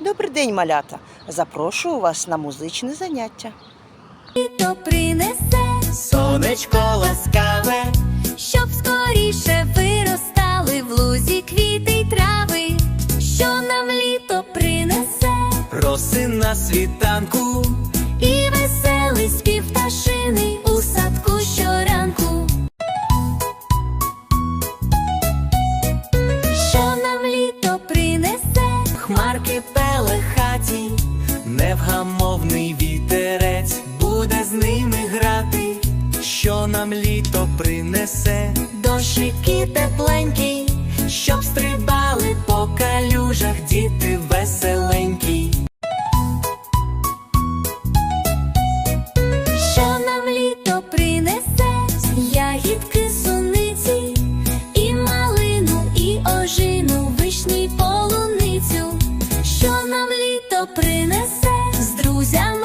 Добрий день, малята. Запрошую вас на музичне заняття. Літо принесе, Сонечко ласкаве, щоб скоріше виростали в лузі квіти й трави, що нам літо принесе, роси на світанку, хмарки пелехаті, невгамовний вітерець буде з ними грати, що нам літо принесе, дощики тепленькі, щоб стрибали по калюжах діти веселенькі. що нам літо принесе, ягідки суниці, і малину, і ожину, друзям.